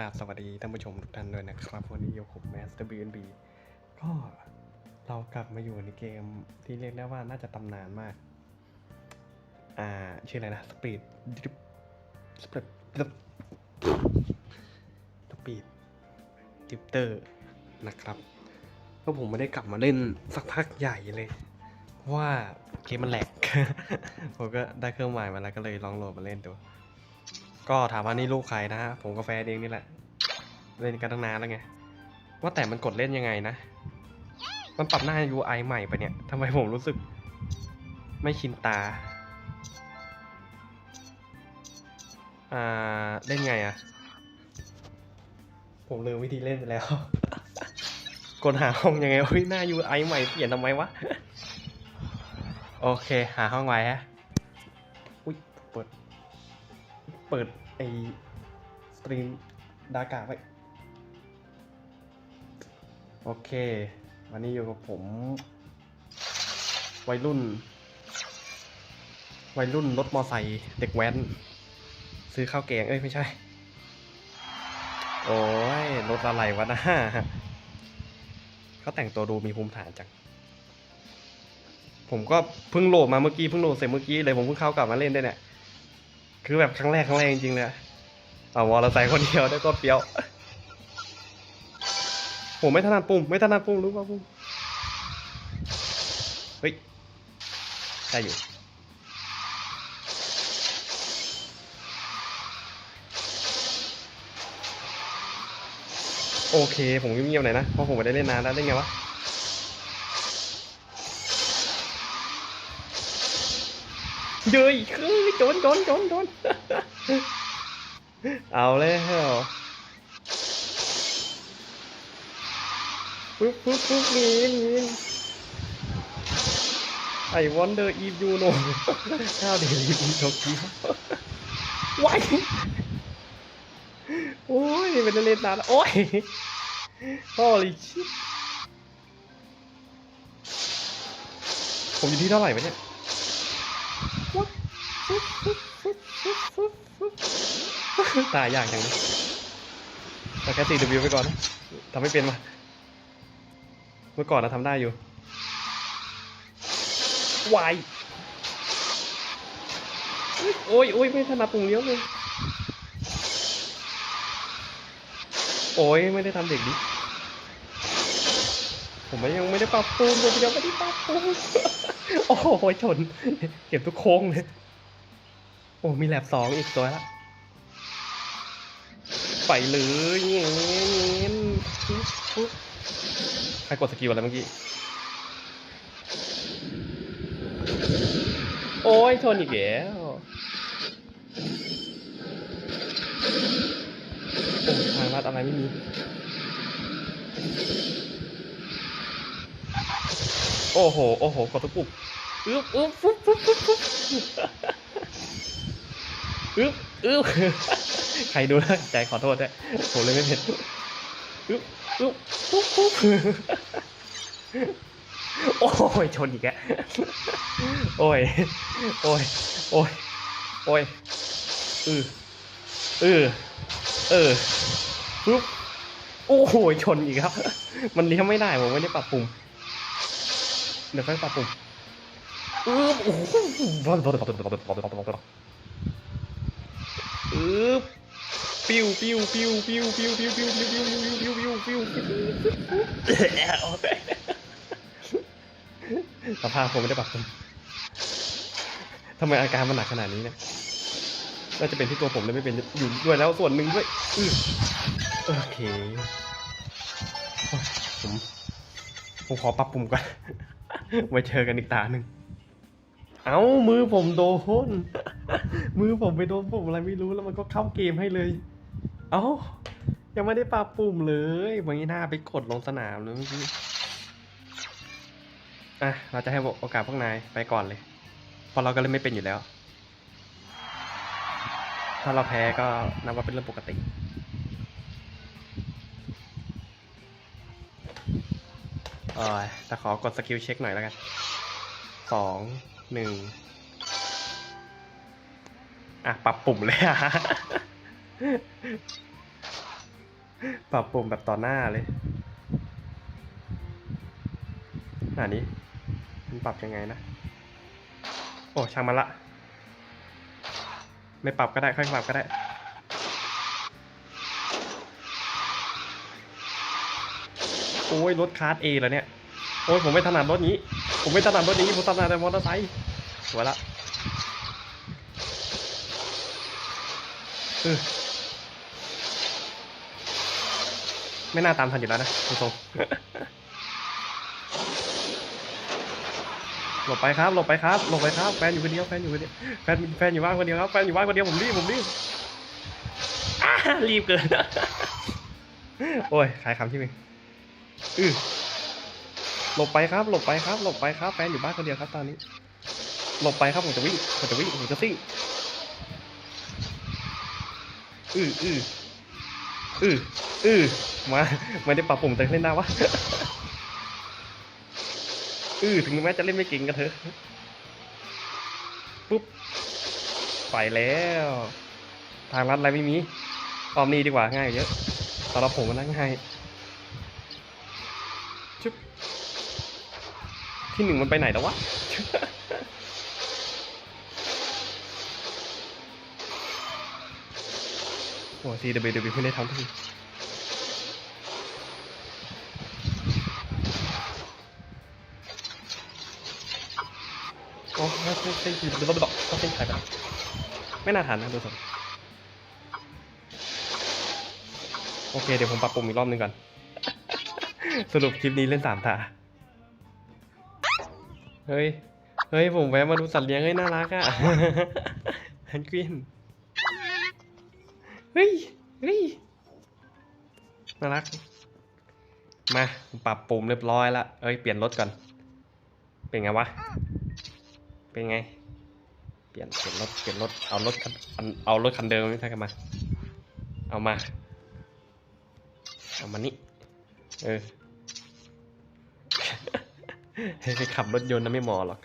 กราบสวัสดีท่านผู้ชมทุกท่านด้วยนะครับวันนี้อยู่ผมแมสเตอร์บีนบีก็เรากลับมาอยู่ในเกมที่เรียกได้ว่าน่าจะตำนานมาก อ่า ชื่ออะไรนะสปีดสปีดสปีดดิปเตอร์นะครับก็ผมไม่ได้กลับมาเล่นสักพักใหญ่เลยว่าเกมมันแหลก ผมก็ได้เครื่องใหม่มาแล้วก็เลยลองโหลดมาเล่นดู ก็ถามว่านี่ลูกใครนะฮะผมกาแฟเองนี่แหละ เล่นกันตั้งนานแล้วไง ว่าแต่มันกดเล่นยังไงนะ มันปรับหน้า UI ใหม่ปะเนี่ยทำไมผมรู้สึก ไม่ชินตา อ่า เล่นไงอะผมลืมวิธีเล่นไปแล้ว กดหาห้องยังไงเฮ้ยหน้า UI ใหม่เปลี่ยนทำไมวะ โอเค หาห้องไว้ฮะ เปิดไอสตรีมดากาไว้ โอเค วันนี้อยู่กับผม วัยรุ่น วัยรุ่นรถมอไซค์เด็กแว้น ซื้อข้าวแกง เอ้ย ไม่ใช่ โอ้ย รถอะไรวะนะเขาแต่งตัวดูมีภูมิฐานจังผมก็เพิ่งโหลดมาเมื่อกี้เพิ่งโหลดเสร็จเมื่อกี้เลยผมเพิ่งเข้ากลับมาเล่นได้เนี่ย คือแบบครั้งแรกครั้งแรกจริงๆเลยเอาวอลเราใส่คนเดียวได้ก็เปรี้ยวผมไม่ถนัดปุ่มไม่ถนัดปุ่มรู้ป่ะปุ่มเฮ้ยได้อยู่โอเค ผมเงียบๆหน่อยนะ เพราะผมไม่ได้เล่นนานแล้วได้ไงวะ เย้ยคือโจนโจนโจนโจนเอาแล้วปุ๊บปุ๊บปุ๊บมีมีไอวอนเดอร์อีฟยูโนข้าวเดลิฟโตเกียวว้ายโอ้ยเป็นเล่นนานแล้วโอ้ย holy shit ผมอยู่ที่เท่าไหร่วะเนี่ย ตายยากอย่างนี้แต่แค่ 4W ไปก่อนนะทำไม่เป็นมาเมื่อก่อนเราทำได้อยู่วายโอ้ยโอ้ยไม่ถนัดปุ่มเลี้ยวเลย โอ้ยไม่ได้ทำเด็กดิ ผมยังไม่ได้ปรับปรุงผมยังไม่ได้ปรับปรุงโอ้โหชน เก็บทุกโค้งเลย โอ้มีแลบสองอีกตัวละไปเลยเงี้ยเงี้ยใครกดสกิลอะไรเมื่อกี้ โอ้ยชนอีกแล้วโอ้ทางลัดอะไรไม่มีโอ้โห โอ้โห กดทุกปุ่มอึ๊บอึ๊บปุ๊บปุ๊บปุ๊บปุ๊บ อึ๊บอึ๊บใครดูแล้วใจขอโทษด้วยผมเลยไม่เผ็ดอึ๊บอึ๊บปุ๊บปุ๊บโอ้ยชนอีกแล้วโอ้ย โอ้ย โอ้ย โอ้ยอืออือเออปุ๊บโอ้โหชนอีกครับ มันเลี้ยวไม่ได้ผมไม่ได้ปรับปรุงเดี๋ยวค่อยปรับปรุงอือโอ้โห อือปิ้วปิ้วปิ้วปิ้วปิ้วปิ้วปิ้วปิ้วปิ้วปิ้วปิ้วปิ้วปิ้วสภาพผมไม่ได้ปรับปรุงทำไมอาการมันหนักขนาดนี้เนี่ยน่าจะเป็นที่ตัวผมเลยไม่เป็นอยู่ด้วยแล้วส่วนหนึ่งด้วยโอเคผมผมขอปรับปรุงก่อนไว้เจอกันอีกตาหนึ่ง เอ้ามือผมโดน มือผมไปโดนปุ่มอะไรไม่รู้แล้วมันก็เข้าเกมให้เลย เอ้า ยังไม่ได้ปรับปุ่มเลยวันนี้หน้าไปกดลงสนามเลยเมื่อกี้ อะ เราจะให้โอกาสพวกนายไปก่อนเลย เพราะเราก็เล่นไม่เป็นอยู่แล้ว ถ้าเราแพ้ก็นับว่าเป็นเรื่องปกติเออแต่ขอกดสกิลเช็คหน่อยแล้วกันสองหนึ่ง อะปรับปุ่มเลยอะปรับปุ่มแบบต่อหน้าเลยหน้านี้มันปรับยังไงนะ โอ้ช่างมันละ ไม่ปรับก็ได้ค่อยปรับก็ได้ โอ้ยรถคาร์ดเอแล้วเนี่ย โอ้ยผมไม่ถนัดรถนี้ ผมไม่ถนัดรถนี้ผมถนัดแต่มอเตอร์ไซค์สวยละเออ ไม่น่าตามทันอยู่แล้วนะคุณทรงหลบไปครับ หลบไปครับ หลบไปครับ แฟนอยู่คนเดียว แฟนอยู่คนเดียว แฟน แฟนอยู่บ้านคนเดียวครับ แฟนอยู่บ้านคนเดียว ผมรีบ ผมรีบอ่ารีบเกิน โอ้ย ขายคำที่มึงอือหลบไปครับ หลบไปครับ หลบไปครับ แฟนอยู่บ้านคนเดียวครับ ตอนนี้ หลบไปครับ ผมจะวิ่ง ผมจะวิ่ง ผมจะซิ่ง อืออืออืออือมาไม่ได้ปรับปุ่มแต่เล่นได้วะอือถึงแม้จะเล่นไม่เก่งก็เถอะปุ๊บไปแล้ว ทางลัดอะไรไม่มีออมนี่ดีกว่าง่ายเยอะสำหรับผมมันง่ายชุบที่หนึ่งมันไปไหนแล้ววะ โอ้ CWW ไม่ได้ทำทีโอ้ไม่ไม่เส้นขีดหรือว่าดอกก็เส้นขายไปไม่น่าทันนะดูสดโอเค เดี๋ยวผมปรับปรุงอีกรอบหนึงก่อน สรุปคลิปนี้เล่นสามตา เฮ้ย เฮ้ย ผมแวะมาดูสัตว์เลี้ยงเฮ้ยน่ารักอะฮันกวิน ฮ้ยเฮ้ยน่ารัก มาปรับปรุงเรียบร้อยละเอ้ยเปลี่ยนรถก่อน เป็นไงวะ เป็นไง เปลี่ยนเปลี่ยนรถเปลี่ยนรถเอารถคันเอารถคันเดิมไม่ใช่กันมา เอามา เอามานี่ เออไปขับรถยนต์นะไม่เหมอหรอก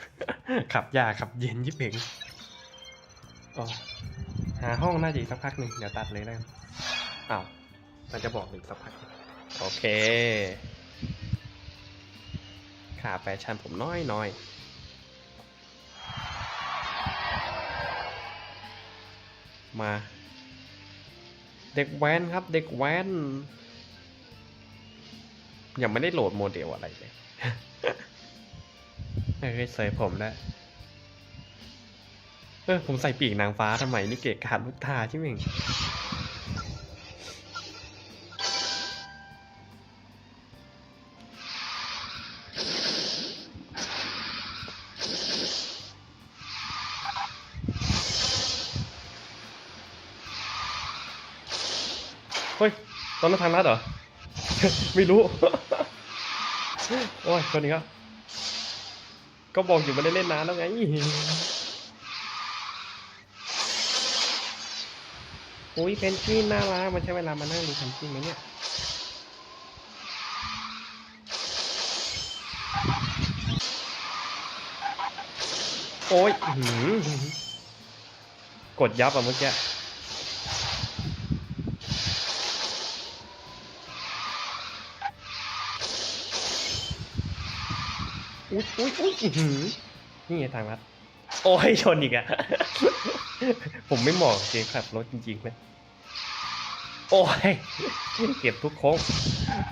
ขับยากขับเย็นยิบเองอ๋อ หาห้องน่าจะอีกสักพักหนึ่งเดี๋ยวตัดเลยนะอ้าวมันจะบอกอีกสักพักหนึ่งโอเคขาแฟชั่นผมน้อยน้อยมา เด็กแว้นครับ เด็กแว้นยังไม่ได้โหลดโมเดลอะไรเลยไม่เคยใส่ผมได้ว เออผมใส่ปีกนางฟ้าทำไมนี่เกะกะลูกตาใช่ไหมเฮ้ย ตอนนั้นทางลัดเหรอ ไม่รู้ โอ้ยคนนี้ก็ ก็บอกอยู่ไม่ได้เล่นนานแล้วไง อ้ยเพนกวินน่ารักมันใช้เวลามานั่งดูเพนกวินไหมเนี่ยโอ้ยหือกดยับอะเมื่อกี้อุ้ยอุ้ยอุ้ยนี่ไงทางลัดโอ้ยชนอีกอะ ผมไม่เหมาะเกมขับรถจริงๆนะ โอ้ย เก็บทุกโค้ง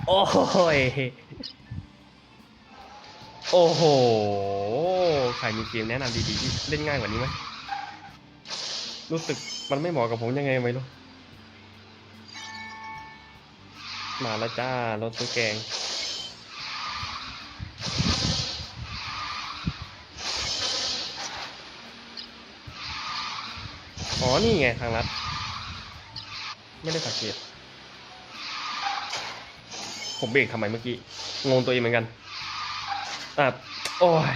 โอ้ย โอ้โห ใครมีเกมแนะนำดีๆที่เล่นง่ายกว่านี้ไหม รู้สึกมันไม่เหมาะกับผมยังไงไม่รู้ มาแล้วจ้ารถซื้แกง นี่ไงทางลัด ไม่ได้สังเกต ผมเบรกทำไมเมื่อกี้ งงตัวเองเหมือนกันอะโอ้ย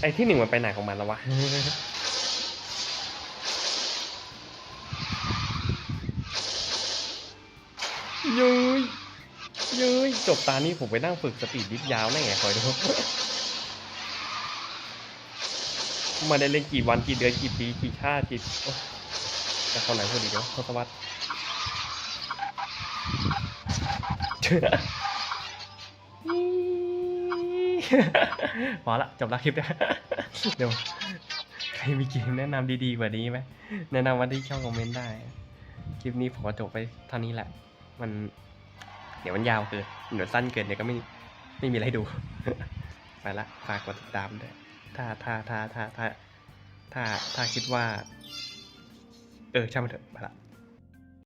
ไอ้ที่หนึ่งมันไปไหนของมันแล้ววะยุยยุยจบตานี้ผมไปนั่งฝึกสปีดดิฟยาวแน่คอยดู ไมาได้เล่นกี่วันกี่เดือนกี่ปีกี่ชาติกี่จะเข้าไหนพูดดีเดี๋ยวทศวรรษพอละจบละคลิปเนี่ยเดี๋ยวใครมีเกมแนะนำดีๆกว่านี้ไหมแนะนำมาที่ช่องคอมเมนต์ได้ คลิปนี้ผมก็จบไปเท่านี้แหละ มัน เดี๋ยวมันยาวเกินเดี๋ยวสั้นเกินเดี๋ยวก็ไม่ไม่มีอะไรดู ไปละฝากกดติดตามด้วย ถ้าถ้าถ้าถ้าถ้าถ้าถ้าคิดว่า เออช่างมันเถอะไปละ